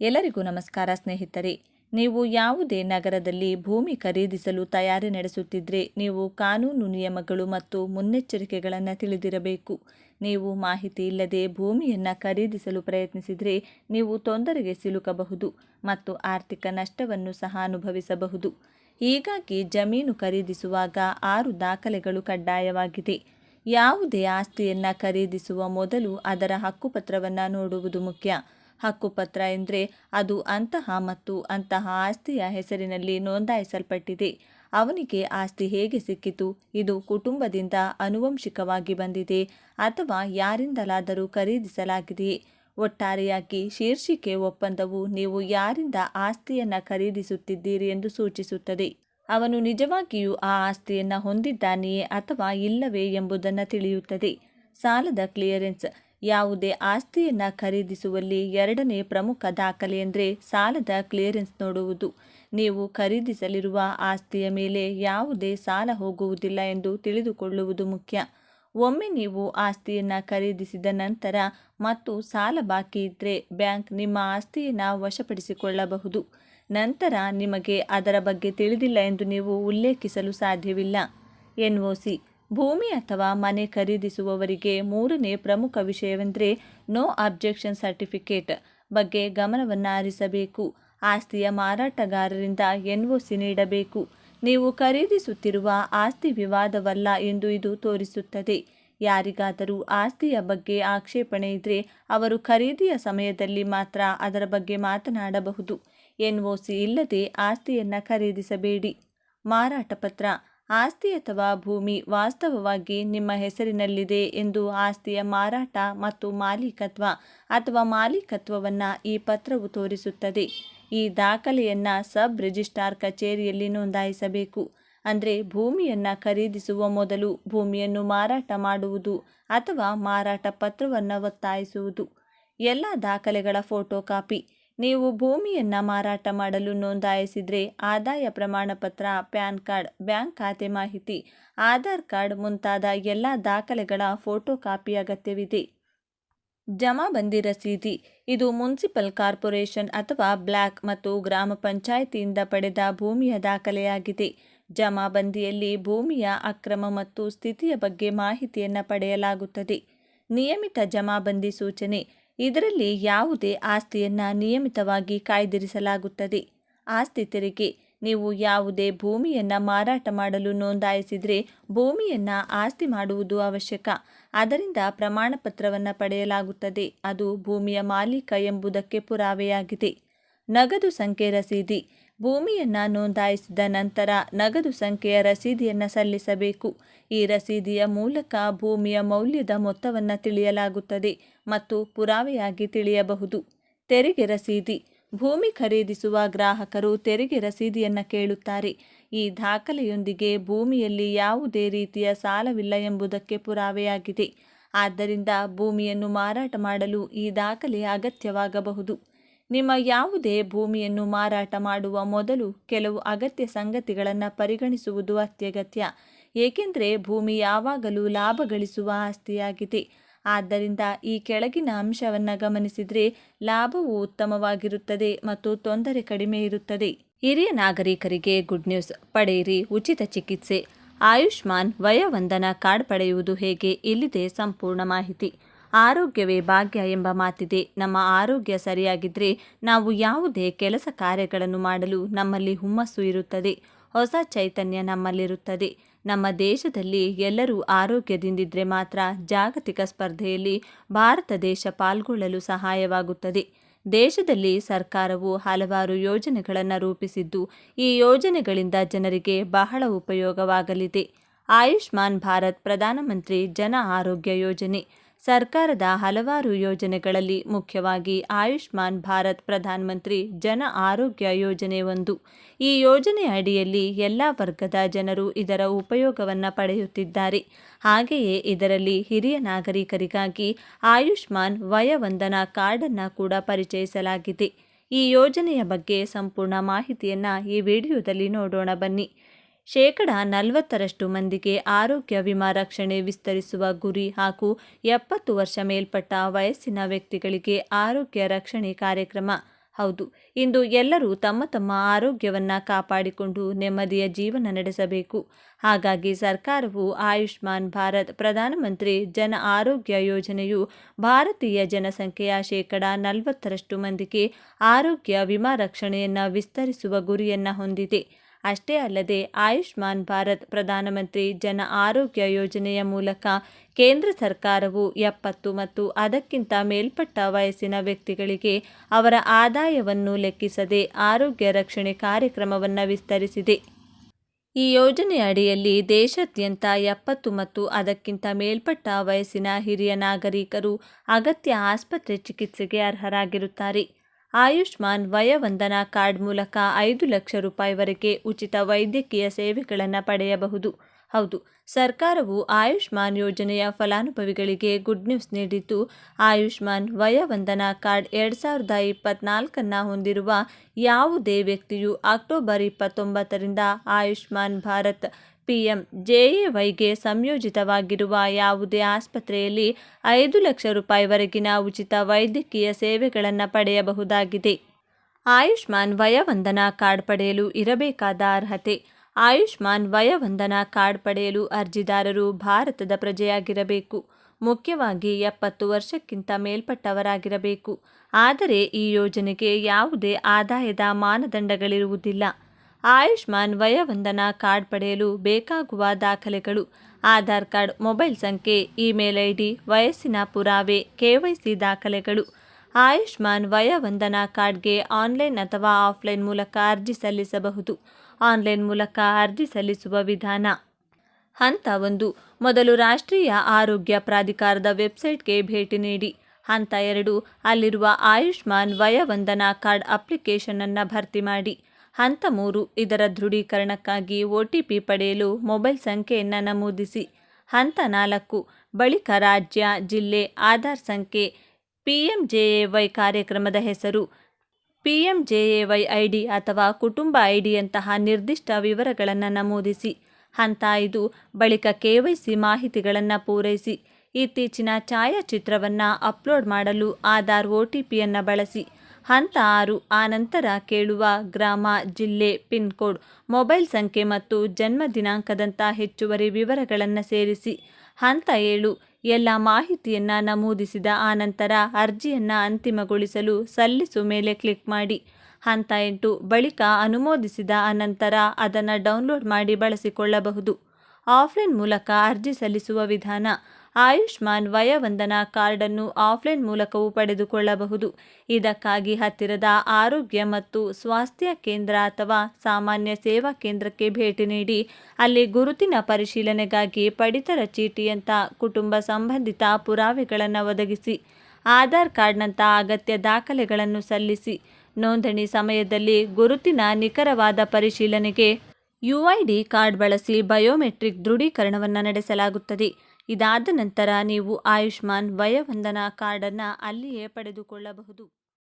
ಎಲ್ಲರಿಗೂ ನಮಸ್ಕಾರ ಸ್ನೇಹಿತರೆ. ನೀವು ಯಾವುದೇ ನಗರದಲ್ಲಿ ಭೂಮಿ ಖರೀದಿಸಲು ತಯಾರಿ ನಡೆಸುತ್ತಿದ್ದರೆ ನೀವು ಕಾನೂನು ನಿಯಮಗಳು ಮತ್ತು ಮುನ್ನೆಚ್ಚರಿಕೆಗಳನ್ನು ತಿಳಿದಿರಬೇಕು. ನೀವು ಮಾಹಿತಿ ಇಲ್ಲದೆ ಭೂಮಿಯನ್ನು ಖರೀದಿಸಲು ಪ್ರಯತ್ನಿಸಿದರೆ ನೀವು ತೊಂದರೆಗೆ ಸಿಲುಕಬಹುದು ಮತ್ತು ಆರ್ಥಿಕ ನಷ್ಟವನ್ನು ಸಹ ಅನುಭವಿಸಬಹುದು. ಹೀಗಾಗಿ ಜಮೀನು ಖರೀದಿಸುವಾಗ ಆರು ದಾಖಲೆಗಳು ಕಡ್ಡಾಯವಾಗಿದೆ. ಯಾವುದೇ ಆಸ್ತಿಯನ್ನು ಖರೀದಿಸುವ ಮೊದಲು ಅದರ ಹಕ್ಕುಪತ್ರವನ್ನು ನೋಡುವುದು ಮುಖ್ಯ. ಹಕ್ಕುಪತ್ರ ಎಂದರೆ ಅದು ಅಂತಹ ಮತ್ತು ಅಂತಹ ಆಸ್ತಿಯ ಹೆಸರಿನಲ್ಲಿ ನೋಂದಾಯಿಸಲ್ಪಟ್ಟಿದೆ. ಅವನಿಗೆ ಆಸ್ತಿ ಹೇಗೆ ಸಿಕ್ಕಿತು? ಇದು ಕುಟುಂಬದಿಂದ ಅನುವಂಶಿಕವಾಗಿ ಬಂದಿದೆ ಅಥವಾ ಯಾರಿಂದಲಾದರೂ ಖರೀದಿಸಲಾಗಿದೆಯೇ ಒಟ್ಟಾರೆಯಾಗಿ ಶೀರ್ಷಿಕೆ ಒಪ್ಪಂದವು ನೀವು ಯಾರಿಂದ ಆಸ್ತಿಯನ್ನು ಖರೀದಿಸುತ್ತಿದ್ದೀರಿ ಎಂದು ಸೂಚಿಸುತ್ತದೆ. ಅವನು ನಿಜವಾಗಿಯೂ ಆ ಆಸ್ತಿಯನ್ನು ಹೊಂದಿದ್ದಾನೆಯೇ ಅಥವಾ ಇಲ್ಲವೇ ಎಂಬುದನ್ನು ತಿಳಿಯುತ್ತದೆ. ಸಾಲದ ಕ್ಲಿಯರೆನ್ಸ್ ಯಾವುದೇ ಆಸ್ತಿಯನ್ನು ಖರೀದಿಸುವಲ್ಲಿ ಎರಡನೇ ಪ್ರಮುಖ ದಾಖಲೆ ಎಂದರೆ ಸಾಲದ ಕ್ಲಿಯರೆನ್ಸ್ ನೋಡುವುದು. ನೀವು ಖರೀದಿಸಲಿರುವ ಆಸ್ತಿಯ ಮೇಲೆ ಯಾವುದೇ ಸಾಲ ಹೋಗುವುದಿಲ್ಲ ಎಂದು ತಿಳಿದುಕೊಳ್ಳುವುದು ಮುಖ್ಯ. ಒಮ್ಮೆ ನೀವು ಆಸ್ತಿಯನ್ನು ಖರೀದಿಸಿದ ನಂತರ ಮತ್ತು ಸಾಲ ಬಾಕಿ ಇದ್ದರೆ ಬ್ಯಾಂಕ್ ನಿಮ್ಮ ಆಸ್ತಿಯನ್ನು ವಶಪಡಿಸಿಕೊಳ್ಳಬಹುದು. ನಂತರ ನಿಮಗೆ ಅದರ ಬಗ್ಗೆ ತಿಳಿದಿಲ್ಲ ಎಂದು ನೀವು ಉಲ್ಲೇಖಿಸಲು ಸಾಧ್ಯವಿಲ್ಲ. ಎನ್ ಒ ಸಿ ಭೂಮಿ ಅಥವಾ ಮನೆ ಖರೀದಿಸುವವರಿಗೆ ಮೂರನೇ ಪ್ರಮುಖ ವಿಷಯವೆಂದರೆ ನೋ ಅಬ್ಜೆಕ್ಷನ್ ಸರ್ಟಿಫಿಕೇಟ್ ಬಗ್ಗೆ ಗಮನವನ್ನು ಹರಿಸಬೇಕು. ಆಸ್ತಿಯ ಮಾರಾಟಗಾರರಿಂದ ಎನ್ ಒ ಸಿ ನೀಡಬೇಕು. ನೀವು ಖರೀದಿಸುತ್ತಿರುವ ಆಸ್ತಿ ವಿವಾದವಲ್ಲ ಎಂದು ಇದು ತೋರಿಸುತ್ತದೆ. ಯಾರಿಗಾದರೂ ಆಸ್ತಿಯ ಬಗ್ಗೆ ಆಕ್ಷೇಪಣೆ ಇದ್ದರೆ ಅವರು ಖರೀದಿಯ ಸಮಯದಲ್ಲಿ ಮಾತ್ರ ಅದರ ಬಗ್ಗೆ ಮಾತನಾಡಬಹುದು. ಎನ್ ಒ ಸಿ ಇಲ್ಲದೆ ಆಸ್ತಿಯನ್ನು ಖರೀದಿಸಬೇಡಿ. ಮಾರಾಟ ಪತ್ರ ಆಸ್ತಿ ಅಥವಾ ಭೂಮಿ ವಾಸ್ತವವಾಗಿ ನಿಮ್ಮ ಹೆಸರಿನಲ್ಲಿದೆ ಎಂದು ಆಸ್ತಿಯ ಮಾರಾಟ ಮತ್ತು ಮಾಲೀಕತ್ವ ಅಥವಾ ಮಾಲೀಕತ್ವವನ್ನು ಈ ಪತ್ರವು ತೋರಿಸುತ್ತದೆ. ಈ ದಾಖಲೆಯನ್ನು ಸಬ್ ರಿಜಿಸ್ಟ್ರಾರ್ ಕಚೇರಿಯಲ್ಲಿ ನೋಂದಾಯಿಸಬೇಕು. ಅಂದರೆ ಭೂಮಿಯನ್ನು ಖರೀದಿಸುವ ಮೊದಲು ಭೂಮಿಯನ್ನು ಮಾರಾಟ ಮಾಡುವುದು ಅಥವಾ ಮಾರಾಟ ಪತ್ರವನ್ನು ಒತ್ತಾಯಿಸುವುದು. ಎಲ್ಲ ದಾಖಲೆಗಳ ಫೋಟೋ ಕಾಪಿ. ನೀವು ಭೂಮಿಯನ್ನು ಮಾರಾಟ ಮಾಡಲು ನೋಂದಾಯಿಸಿದರೆ ಆದಾಯ ಪ್ರಮಾಣಪತ್ರ, ಪ್ಯಾನ್ ಕಾರ್ಡ್, ಬ್ಯಾಂಕ್ ಖಾತೆ ಮಾಹಿತಿ, ಆಧಾರ್ ಕಾರ್ಡ್ ಮುಂತಾದ ಎಲ್ಲ ದಾಖಲೆಗಳ ಫೋಟೋ ಕಾಪಿ ಅಗತ್ಯವಿದೆ. ಜಮಾಬಂದಿ ರಸೀದಿ ಇದು ಮುನ್ಸಿಪಲ್ ಕಾರ್ಪೊರೇಷನ್ ಅಥವಾ ಬ್ಲ್ಯಾಕ್ ಮತ್ತು ಗ್ರಾಮ ಪಂಚಾಯಿತಿಯಿಂದ ಪಡೆದ ಭೂಮಿಯ ದಾಖಲೆಯಾಗಿದೆ. ಜಮಾಬಂದಿಯಲ್ಲಿ ಭೂಮಿಯ ಅಕ್ರಮ ಮತ್ತು ಸ್ಥಿತಿಯ ಬಗ್ಗೆ ಮಾಹಿತಿಯನ್ನು ಪಡೆಯಲಾಗುತ್ತದೆ. ನಿಯಮಿತ ಜಮಾಬಂದಿ ಸೂಚನೆ ಇದರಲ್ಲಿ ಯಾವುದೇ ಆಸ್ತಿಯನ್ನು ನಿಯಮಿತವಾಗಿ ಕಾಯ್ದಿರಿಸಲಾಗುತ್ತದೆ. ಆಸ್ತಿ ತೆರಿಗೆ, ನೀವು ಯಾವುದೇ ಭೂಮಿಯನ್ನು ಮಾರಾಟ ಮಾಡಲು ನೋಂದಾಯಿಸಿದರೆ ಭೂಮಿಯನ್ನು ಆಸ್ತಿ ಮಾಡುವುದು ಅವಶ್ಯಕ. ಅದರಿಂದ ಪ್ರಮಾಣಪತ್ರವನ್ನು ಪಡೆಯಲಾಗುತ್ತದೆ. ಅದು ಭೂಮಿಯ ಮಾಲೀಕ ಎಂಬುದಕ್ಕೆ ಪುರಾವೆಯಾಗಿದೆ. ನಗದು ಸಂಖ್ಯೆ ರಸೀದಿ, ಭೂಮಿಯನ್ನು ನೋಂದಾಯಿಸಿದ ನಂತರ ನಗದು ಸಂಖ್ಯೆಯ ರಸೀದಿಯನ್ನು ಸಲ್ಲಿಸಬೇಕು. ಈ ರಸೀದಿಯ ಮೂಲಕ ಭೂಮಿಯ ಮೌಲ್ಯದ ಮೊತ್ತವನ್ನು ತಿಳಿಯಲಾಗುತ್ತದೆ ಮತ್ತು ಪುರಾವೆಯಾಗಿ ತಿಳಿಯಬಹುದು. ತೆರಿಗೆ ರಸೀದಿ. ಭೂಮಿ ಖರೀದಿಸುವ ಗ್ರಾಹಕರು ತೆರಿಗೆ ರಸೀದಿಯನ್ನು ಕೇಳುತ್ತಾರೆ. ಈ ದಾಖಲೆಯೊಂದಿಗೆ ಭೂಮಿಯಲ್ಲಿ ಯಾವುದೇ ರೀತಿಯ ಸಾಲವಿಲ್ಲ ಎಂಬುದಕ್ಕೆ ಪುರಾವೆಯಾಗಿದೆ. ಆದ್ದರಿಂದ ಭೂಮಿಯನ್ನು ಮಾರಾಟ ಮಾಡಲು ಈ ದಾಖಲೆ ಅಗತ್ಯವಾಗಬಹುದು. ನಿಮ್ಮ ಯಾವುದೇ ಭೂಮಿಯನ್ನು ಮಾರಾಟ ಮಾಡುವ ಮೊದಲು ಕೆಲವು ಅಗತ್ಯ ಸಂಗತಿಗಳನ್ನು ಪರಿಗಣಿಸುವುದು ಅತ್ಯಗತ್ಯ. ಏಕೆಂದರೆ ಭೂಮಿ ಯಾವಾಗಲೂ ಲಾಭ ಗಳಿಸುವ ಆಸ್ತಿಯಾಗಿದೆ. ಆದ್ದರಿಂದ ಈ ಕೆಳಗಿನ ಅಂಶವನ್ನು ಗಮನಿಸಿದರೆ ಲಾಭವು ಉತ್ತಮವಾಗಿರುತ್ತದೆ ಮತ್ತು ತೊಂದರೆ ಕಡಿಮೆ ಇರುತ್ತದೆ. ಹಿರಿಯ ನಾಗರಿಕರಿಗೆ ಗುಡ್ ನ್ಯೂಸ್. ಪಡೆಯಿರಿ ಉಚಿತ ಚಿಕಿತ್ಸೆ. ಆಯುಷ್ಮಾನ್ ವಯವಂದನ ಕಾರ್ಡ್ ಪಡೆಯುವುದು ಹೇಗೆ? ಇಲ್ಲಿದೆ ಸಂಪೂರ್ಣ ಮಾಹಿತಿ. ಆರೋಗ್ಯವೇ ಭಾಗ್ಯ ಎಂಬ ಮಾತಿದೆ. ನಮ್ಮ ಆರೋಗ್ಯ ಸರಿಯಾಗಿದ್ದರೆ ನಾವು ಯಾವುದೇ ಕೆಲಸ ಕಾರ್ಯಗಳನ್ನು ಮಾಡಲು ನಮ್ಮಲ್ಲಿ ಹುಮ್ಮಸ್ಸು ಇರುತ್ತದೆ. ಹೊಸ ಚೈತನ್ಯ ನಮ್ಮಲ್ಲಿರುತ್ತದೆ. ನಮ್ಮ ದೇಶದಲ್ಲಿ ಎಲ್ಲರೂ ಆರೋಗ್ಯದಿಂದಿದ್ದರೆ ಮಾತ್ರ ಜಾಗತಿಕ ಸ್ಪರ್ಧೆಯಲ್ಲಿ ಭಾರತ ದೇಶ ಪಾಲ್ಗೊಳ್ಳಲು ಸಹಾಯವಾಗುತ್ತದೆ. ದೇಶದಲ್ಲಿ ಸರ್ಕಾರವು ಹಲವಾರು ಯೋಜನೆಗಳನ್ನು ರೂಪಿಸಿದ್ದು, ಈ ಯೋಜನೆಗಳಿಂದ ಜನರಿಗೆ ಬಹಳ ಉಪಯೋಗವಾಗಲಿದೆ. ಆಯುಷ್ಮಾನ್ ಭಾರತ್ ಪ್ರಧಾನಮಂತ್ರಿ ಜನ ಆರೋಗ್ಯ ಯೋಜನೆ ಸರ್ಕಾರದ ಹಲವಾರು ಯೋಜನೆಗಳಲ್ಲಿ ಮುಖ್ಯವಾಗಿ ಆಯುಷ್ಮಾನ್ ಭಾರತ್ ಪ್ರಧಾನಮಂತ್ರಿ ಜನ ಆರೋಗ್ಯ ಯೋಜನೆ ಒಂದು. ಈ ಯೋಜನೆ ಅಡಿಯಲ್ಲಿ ಎಲ್ಲ ವರ್ಗದ ಜನರು ಇದರ ಉಪಯೋಗವನ್ನು ಪಡೆಯುತ್ತಿದ್ದಾರೆ. ಹಾಗೆಯೇ ಇದರಲ್ಲಿ ಹಿರಿಯ ನಾಗರಿಕರಿಗಾಗಿ ಆಯುಷ್ಮಾನ್ ವಯವಂದನಾ ಕಾರ್ಡನ್ನು ಕೂಡ ಪರಿಚಯಿಸಲಾಗಿದೆ. ಈ ಯೋಜನೆಯ ಬಗ್ಗೆ ಸಂಪೂರ್ಣ ಮಾಹಿತಿಯನ್ನು ಈ ವಿಡಿಯೋದಲ್ಲಿ ನೋಡೋಣ ಬನ್ನಿ. ಶೇಕಡ ನಲವತ್ತರಷ್ಟು ಮಂದಿಗೆ ಆರೋಗ್ಯ ವಿಮಾ ರಕ್ಷಣೆ ವಿಸ್ತರಿಸುವ ಗುರಿ ಹಾಗೂ ಎಪ್ಪತ್ತು ವರ್ಷ ಮೇಲ್ಪಟ್ಟ ವಯಸ್ಸಿನ ವ್ಯಕ್ತಿಗಳಿಗೆ ಆರೋಗ್ಯ ರಕ್ಷಣೆ ಕಾರ್ಯಕ್ರಮ. ಹೌದು, ಇಂದು ಎಲ್ಲರೂ ತಮ್ಮ ತಮ್ಮ ಆರೋಗ್ಯವನ್ನು ಕಾಪಾಡಿಕೊಂಡು ನೆಮ್ಮದಿಯ ಜೀವನ ನಡೆಸಬೇಕು. ಹಾಗಾಗಿ ಸರ್ಕಾರವು ಆಯುಷ್ಮಾನ್ ಭಾರತ್ ಪ್ರಧಾನಮಂತ್ರಿ ಜನ ಆರೋಗ್ಯ ಯೋಜನೆಯು ಭಾರತೀಯ ಜನಸಂಖ್ಯೆಯ ಶೇಕಡ ನಲವತ್ತರಷ್ಟು ಮಂದಿಗೆ ಆರೋಗ್ಯ ವಿಮಾ ರಕ್ಷಣೆಯನ್ನು ವಿಸ್ತರಿಸುವ ಗುರಿಯನ್ನು ಹೊಂದಿದೆ. ಅಷ್ಟೇ ಅಲ್ಲದೆ ಆಯುಷ್ಮಾನ್ ಭಾರತ್ ಪ್ರಧಾನಮಂತ್ರಿ ಜನ ಆರೋಗ್ಯ ಯೋಜನೆಯ ಮೂಲಕ ಕೇಂದ್ರ ಸರ್ಕಾರವು ಎಪ್ಪತ್ತು ಮತ್ತು ಅದಕ್ಕಿಂತ ಮೇಲ್ಪಟ್ಟ ವಯಸ್ಸಿನ ವ್ಯಕ್ತಿಗಳಿಗೆ ಅವರ ಆದಾಯವನ್ನು ಲೆಕ್ಕಿಸದೆ ಆರೋಗ್ಯ ರಕ್ಷಣೆ ಕಾರ್ಯಕ್ರಮವನ್ನು ವಿಸ್ತರಿಸಿದೆ. ಈ ಯೋಜನೆಯ ಅಡಿಯಲ್ಲಿ ದೇಶಾದ್ಯಂತ ಎಪ್ಪತ್ತು ಮತ್ತು ಅದಕ್ಕಿಂತ ಮೇಲ್ಪಟ್ಟ ವಯಸ್ಸಿನ ಹಿರಿಯ ನಾಗರಿಕರು ಅಗತ್ಯ ಆಸ್ಪತ್ರೆ ಚಿಕಿತ್ಸೆಗೆ ಅರ್ಹರಾಗಿರುತ್ತಾರೆ. ಆಯುಷ್ಮಾನ್ ವಯವಂದನಾ ಕಾರ್ಡ್ ಮೂಲಕ ಐದು ಲಕ್ಷ ರೂಪಾಯಿವರೆಗೆ ಉಚಿತ ವೈದ್ಯಕೀಯ ಸೇವೆಗಳನ್ನು ಪಡೆಯಬಹುದು. ಹೌದು, ಸರ್ಕಾರವು ಆಯುಷ್ಮಾನ್ ಯೋಜನೆಯ ಫಲಾನುಭವಿಗಳಿಗೆ ಗುಡ್ ನ್ಯೂಸ್ ನೀಡಿದ್ದು, ಆಯುಷ್ಮಾನ್ ವಯವಂದನಾ ಕಾರ್ಡ್ ಎರಡು ಸಾವಿರದ ಇಪ್ಪತ್ನಾಲ್ಕನ್ನು ಹೊಂದಿರುವ ಯಾವುದೇ ವ್ಯಕ್ತಿಯು ಅಕ್ಟೋಬರ್ ಇಪ್ಪತ್ತೊಂಬತ್ತರಿಂದ ಆಯುಷ್ಮಾನ್ ಭಾರತ್ ಪಿಎಂ ಜೆಎವೈಗೆ ಸಂಯೋಜಿತವಾಗಿರುವ ಯಾವುದೇ ಆಸ್ಪತ್ರೆಯಲ್ಲಿ ಐದು ಲಕ್ಷ ರೂಪಾಯಿವರೆಗಿನ ಉಚಿತ ವೈದ್ಯಕೀಯ ಸೇವೆಗಳನ್ನು ಪಡೆಯಬಹುದಾಗಿದೆ. ಆಯುಷ್ಮಾನ್ ವಯವಂದನಾ ಕಾರ್ಡ್ ಪಡೆಯಲು ಇರಬೇಕಾದ ಅರ್ಹತೆ. ಆಯುಷ್ಮಾನ್ ವಯವಂದನಾ ಕಾರ್ಡ್ ಪಡೆಯಲು ಅರ್ಜಿದಾರರು ಭಾರತದ ಪ್ರಜೆಯಾಗಿರಬೇಕು. ಮುಖ್ಯವಾಗಿ ಎಪ್ಪತ್ತು ವರ್ಷಕ್ಕಿಂತ ಮೇಲ್ಪಟ್ಟವರಾಗಿರಬೇಕು. ಆದರೆ ಈ ಯೋಜನೆಗೆ ಯಾವುದೇ ಆದಾಯದ ಮಾನದಂಡಗಳಿರುವುದಿಲ್ಲ. ಆಯುಷ್ಮಾನ್ ವಯವಂದನಾ ಕಾರ್ಡ್ ಪಡೆಯಲು ಬೇಕಾಗುವ ದಾಖಲೆಗಳು, ಆಧಾರ್ ಕಾರ್ಡ್, ಮೊಬೈಲ್ ಸಂಖ್ಯೆ, ಇಮೇಲ್ ಐ ಡಿ ವಯಸ್ಸಿನ ಪುರಾವೆ ಕೆವೈಸಿ ದಾಖಲೆಗಳು. ಆಯುಷ್ಮಾನ್ ವಯವಂದನಾ ಕಾರ್ಡ್ಗೆ ಆನ್ಲೈನ್ ಅಥವಾ ಆಫ್ಲೈನ್ ಮೂಲಕ ಅರ್ಜಿ ಸಲ್ಲಿಸಬಹುದು. ಆನ್ಲೈನ್ ಮೂಲಕ ಅರ್ಜಿ ಸಲ್ಲಿಸುವ ವಿಧಾನ. ಹಂತ ಒಂದು, ಮೊದಲು ರಾಷ್ಟ್ರೀಯ ಆರೋಗ್ಯ ಪ್ರಾಧಿಕಾರದ ವೆಬ್ಸೈಟ್ಗೆ ಭೇಟಿ ನೀಡಿ. ಹಂತ ಎರಡು, ಅಲ್ಲಿರುವ ಆಯುಷ್ಮಾನ್ ವಯವಂದನಾ ಕಾರ್ಡ್ ಅಪ್ಲಿಕೇಶನನ್ನು ಭರ್ತಿ ಮಾಡಿ. ಹಂತ ಮೂರು, ಇದರ ದೃಢೀಕರಣಕ್ಕಾಗಿ ಒ ಟಿ ಪಿ ಪಡೆಯಲು ಮೊಬೈಲ್ ಸಂಖ್ಯೆಯನ್ನು ನಮೂದಿಸಿ. ಹಂತ ನಾಲ್ಕು, ಬಳಿಕ ರಾಜ್ಯ, ಜಿಲ್ಲೆ ಆಧಾರ್ ಸಂಖ್ಯೆ, P M J A Y ಕಾರ್ಯಕ್ರಮದ ಹೆಸರು, P M J A Y I D ಅಥವಾ ಕುಟುಂಬ ಐ ಡಿಯಂತಹ ನಿರ್ದಿಷ್ಟ ವಿವರಗಳನ್ನು ನಮೂದಿಸಿ. ಹಂತ ಐದು, ಬಳಿಕ ಕೆ ವೈ ಸಿ ಮಾಹಿತಿಗಳನ್ನು ಪೂರೈಸಿ. ಇತ್ತೀಚಿನ ಛಾಯಾಚಿತ್ರವನ್ನು ಅಪ್ಲೋಡ್ ಮಾಡಲು ಆಧಾರ್ ಒ ಟಿ ಪಿಯನ್ನು ಬಳಸಿ. ಹಂತ ಆರು. ಆನಂತರ ಕೇಳುವ ಗ್ರಾಮ, ಜಿಲ್ಲೆ, ಪಿನ್ ಕೋಡ್, ಮೊಬೈಲ್ ಸಂಖ್ಯೆ ಮತ್ತು ಜನ್ಮ ದಿನಾಂಕದಂಥ ಹೆಚ್ಚುವರಿ ವಿವರಗಳನ್ನು ಸೇರಿಸಿ. ಹಂತ ಏಳು. ಎಲ್ಲ ಮಾಹಿತಿಯನ್ನು ನಮೂದಿಸಿದ ಆನಂತರ ಅರ್ಜಿಯನ್ನು ಅಂತಿಮಗೊಳಿಸಲು ಸಲ್ಲಿಸು ಮೇಲೆ ಕ್ಲಿಕ್ ಮಾಡಿ. ಹಂತ ಎಂಟು. ಬಳಿಕ ಅನುಮೋದಿಸಿದ ಅನಂತರ ಅದನ್ನು ಡೌನ್ಲೋಡ್ ಮಾಡಿ ಬಳಸಿಕೊಳ್ಳಬಹುದು. ಆಫ್ಲೈನ್ ಮೂಲಕ ಅರ್ಜಿ ಸಲ್ಲಿಸುವ ವಿಧಾನ. ಆಯುಷ್ಮಾನ್ ವಯವಂದನಾ ಕಾರ್ಡನ್ನು ಆಫ್ಲೈನ್ ಮೂಲಕವೂ ಪಡೆದುಕೊಳ್ಳಬಹುದು. ಇದಕ್ಕಾಗಿ ಹತ್ತಿರದ ಆರೋಗ್ಯ ಮತ್ತು ಸ್ವಾಸ್ಥ್ಯ ಕೇಂದ್ರ ಅಥವಾ ಸಾಮಾನ್ಯ ಸೇವಾ ಕೇಂದ್ರಕ್ಕೆ ಭೇಟಿ ನೀಡಿ, ಅಲ್ಲಿ ಗುರುತಿನ ಪರಿಶೀಲನೆಗಾಗಿ ಪಡಿತರ ಚೀಟಿಯಂಥ ಕುಟುಂಬ ಸಂಬಂಧಿತ ಪುರಾವೆಗಳನ್ನು ಒದಗಿಸಿ, ಆಧಾರ್ ಕಾರ್ಡ್ನಂಥ ಅಗತ್ಯ ದಾಖಲೆಗಳನ್ನು ಸಲ್ಲಿಸಿ, ನೋಂದಣಿ ಸಮಯದಲ್ಲಿ ಗುರುತಿನ ನಿಖರವಾದ ಪರಿಶೀಲನೆಗೆ ಯುಐಡಿ ಕಾರ್ಡ್ ಬಳಸಿ ಬಯೋಮೆಟ್ರಿಕ್ ದೃಢೀಕರಣವನ್ನು ನಡೆಸಲಾಗುತ್ತದೆ. ಇದಾದ ನಂತರ ನೀವು ಆಯುಷ್ಮಾನ್ ವಯವಂದನಾ ಕಾರ್ಡನ್ನು ಅಲ್ಲಿಯೇ ಪಡೆದುಕೊಳ್ಳಬಹುದು.